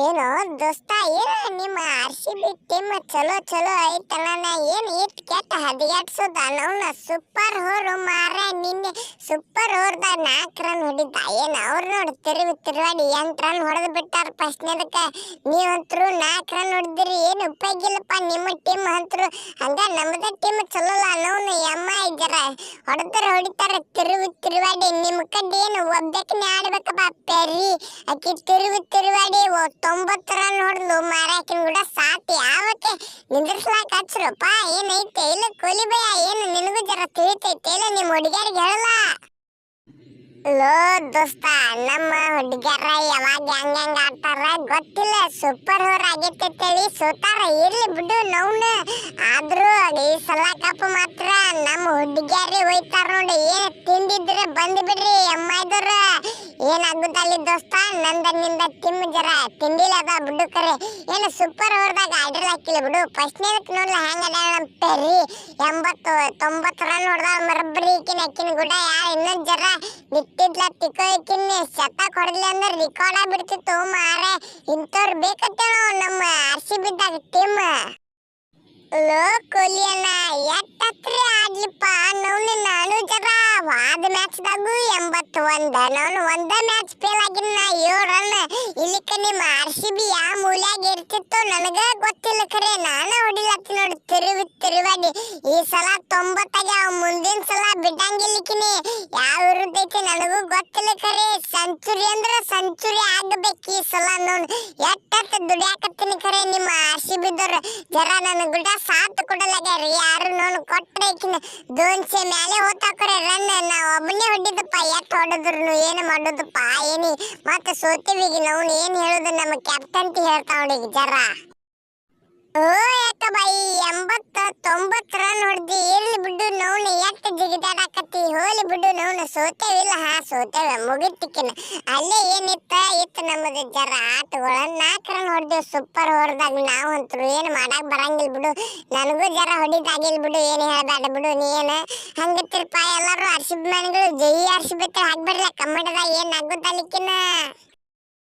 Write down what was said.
ಏನೋ ದೋಸ್ತ, ಏನು ನಿಮ್ಮ ಆರ್ ಸಿ ಬಿ ಟೀಮ್ ಚಲೋ ಚಲೋ ಐತಲ್ಲ ನಾ ಏನು ಇಟ್ ಕೆಟ್ಟ ಹದಿಗೆಟ್ಸೋದ? ಅವನ ಸೂಪರ್ ಹೋರು ಮಾರ ನಿನ್ನೆ ಸೂಪರ್ ಹೋರ್ದಾಗ ನಾಲ್ಕು ರನ್ ಹೊಡಿದ ಏನು ಅವ್ರು ನೋಡಿ ತಿರುವಿ ತಿರುವಾಡಿ ಎಂಟು ರನ್ ಹೊಡೆದು ಬಿಟ್ಟಾರ ಫಸ್ಟ್ನೇದಕ್ಕೆ ನೀವಂತರು ನಾಲ್ಕು ರನ್ ಹೊಡೆದಿರಿ, ಏನು ಉಪಯೋಗ ಇಲ್ಲಪ್ಪ ನಿಮ್ಮ ಟೀಮ್ ಅಂತರು. ಹಂಗ ನಮ್ಮದ ಟೀಮ್ ಚಲೋ ಅಲ್ಲ ಅನ್ನೋನು ಎಮ್ಮ ಇದ್ದಾರ. ಹೊಡೆದ್ರೆ ಹೊಡಿತಾರ, ತಿರುವಿ ತಿರುವಾಡಿ. ನಿಮ್ಮ ಕಡೆ ಏನು ಒಬ್ಬಕ್ಕೆ ಆಡ್ಬೇಕಪ್ಪ ಪೆರಿ ಆಕಿ ತಿರುವಿ ತಿರುವಾಡಿ ತೊಂಬತ್ತರ ನೋಡಲು ಮಾರಾಕಿನ ಕೂಡ ಸಾತಿ. ಯಾವಕ್ಕೆ ನಿಂದ್ರಿಸ್ಲಾಕ ಹಚ್ರಪ್ಪ. ಏನೈತೆ? ಇಲ್ಲ ಕೊಲಿ ಭಯ ಏನು ನಿನಗೂ ಜರ ತಿಳಿತೈತೆ? ಇಲ್ಲ ನಿಮ್ಮ ಹುಡುಗಿಯರಿಗೆ ಹೇಳಲ್ಲ. ಲೋ ದೋಸ್ತ, ನಮ್ಮ ಹುಡುಗಿಯರ ಯಾವಾಗ ಹೆಂಗ ಹೆಂಗ ಆಡ್ತಾರ ಗೊತ್ತಿಲ್ಲ. ಸೂಪರ್ ಓವರ್ ಹೇಳಿ ಸೋತಾರ. ಇರ್ಲಿ ಬಿಡು ನವ್ನ. ಆದ್ರೂ ಈ ಸಲ ಕಪ್ ಮಾತ್ರ ನಮ್ಮ ಹುಡುಗಿಯರಿ ಹೋಯ್ತಾರ ನೋಡಿ. ಏನ್ ತಿಂದಿದ್ರೆ ಬಂದ್ ಬಿಡ್ರಿ ಅಮ್ಮ ಇದ್ರ ಏನಾಗುತ್ತಲ್ಲಿ ದೋಸ್ತ? ನಂದ ನಿಂದ ತಿಮ್ಮ ಜರ. ತಿಂಡಿಲ್ಲ ಅದ ಬಿಡು ಕರೆ. ಏನು ಸೂಪರ್ ಓವರ್ದಾಗ ಐಡಲ್ ಹಾಕಿಲ್ಲ ಬಿಡು. ಫಸ್ಟ್ನೇದಕ್ಕೆ ನೋಡ್ಲ ಹೆಂಗ ನಮ್ಮ ಪೆರಿ ಎಂಬತ್ತು, ತೊಂಬತ್ತು ರನ್ ಹೊಡೆದ ಮರಬರಿ ಈಕಿನ ಅಕ್ಕಿನ ಗುಡ. ಯಾರ ಇನ್ನೊಂದ್ ಜರ ನಿಟ್ಟಿದ್ಲ ತಿಕ್ಕೋ ಈಕಿನ. ಶತಕ್ ಹೊಡೆದ್ಲಿ ಅಂದ್ರೆ ರಿಕಾರ್ಡ್ ಆಗ್ಬಿಡ್ತಿತ್ತು ಮಾರೆ. ಇಂಥವ್ರು ಬೇಕತ್ತೇನೋ ನಮ್ಮ ಆರ್ ಸಿ ಬಿದ್ದಾಗ ಟೀಮ್ ಲೋ ಕೊಹ್ಲಿಯನ್ನ ಎಟ್ಟತ್ರಿ ಆಡ್ಲಿಪ್ಪ ನವ್ನು ನಾನು ಜಗ. ವಾದ ಮ್ಯಾಚ್ದಾಗು ಎಂಬತ್ತು ಒಂದ ನಾನು ಒಂದ ಮ್ಯಾಚ್ ಫೇಲ್ ಆಗಿನ ಏಳು ರನ್. ಇಲ್ಲಿಕ ನಿಮ್ಮ ಆರ್ ಸಿ ಬಿ ಯಾವ ಮೂಲ್ಯಾಗ ಇರ್ತಿತ್ತು ನನಗ ಗೊತ್ತಿಲ್ಲ ಖರೆ ನಾನು ಹೊಡಿಲತ್ತಿ ನೋಡಿ ತಿರುವಿ ತಿರುವಾಡಿ ಈ ಸಲ ತೊಂಬತ್ತಾಗ, ಮುಂದಿನ ಸಲ ಬಿಡಂಗಿಲ್ಲಿಕಿನಿ. ಯಾವ ಇರುತ್ತೈತಿ ನನಗೂ ಗೊತ್ತಿಲ್ಲ ಖರೆ ಸೆಂಚುರಿ ಅಂದ್ರ ಸೆಂಚುರಿ ಆಗಬೇಕು ಈ ಸಲ ನೋಡ್. ಎಟ್ಟತ್ತ ದುಡಿಯಾಕತ್ತೀನಿ ಖರೆ ನಿಮ್ಮ ಬಿದ್ದವ್ರು ಜರ ನನ್ನ ಗುಡ್ಡ ಸಾತ್ ಕೊಡಲಾಗ್ಯಾರಿ. ಯಾರು ನಾನು ಕೊಟ್ರೆ ದೋನ್ಸೆ ಮೇಲೆ ಹೋತಾಕ್ರೆ. ರನ್ ನಾ ಒಬ್ಬನೇ ಹೊಡಿದಪ್ಪ ಎಟ್ ಹೊಡೆದ್ರು ಏನು ಮಾಡೋದಪ್ಪ? ಏನಿ? ಮತ್ತೆ ಸೋತೀವಿ ಈಗ ನಾವು ಏನು ಹೇಳೋದು? ನಮ್ಮ ಕ್ಯಾಪ್ಟನ್ ಹೇಳ್ತಾವ ಈಗ ಜರ. ಓ, ಯಾಕ ಬಾಯಿ ಎಂಬತ್ತ ತೊಂಬತ್ತು ರನ್ ಹೊಡೆದಿ. ಇರ್ಲಿ ಬಿಡು ನೋವು ಎಟ್ಟು ಜಿಗಿದಾಡಕತ್ತಿ ಹೋಲಿ ಬಿಡು ನಾವು ಸೋತೇವಿಲ್ಲ, ಹಾ, ಸೋತೇವೆ ಮುಗಿತಿಕ್ಕಿನ ಅಲ್ಲೇ ಏನಿತ್ತ? ಇತ್ತು ನಮ್ಮದು ಜರ ಆಟಗಳನ್ನ ನಾಲ್ಕು ರನ್ ಹೊಡೆದೇವು ಸೂಪರ್ ಹೊಡೆದಾಗ ನಾವು ಅಂತರು ಏನು ಮಾಡಕ್ ಬರಂಗಿಲ್ಲ ಬಿಡು. ನನಗೂ ಜರ ಹೊಡಿದಾಗಿಲ್ಲ ಬಿಡು, ಏನು ಹೇಳಬೇಡ ಬಿಡು, ನೀನು. ಹಂಗತ್ತಿರಪ್ಪ ಎಲ್ಲರೂ ಅರ್ಶಿಬ್ ಮನೆಗಳು ಜೈ ಅರ್ಶಿಬ್ ಹಾಕ್ಬಿಡ್ಲ, ಕಮ್ಮಡದಾಗ ಏನು ಆಗುತ್ತಲಿಕ್ಕಿನ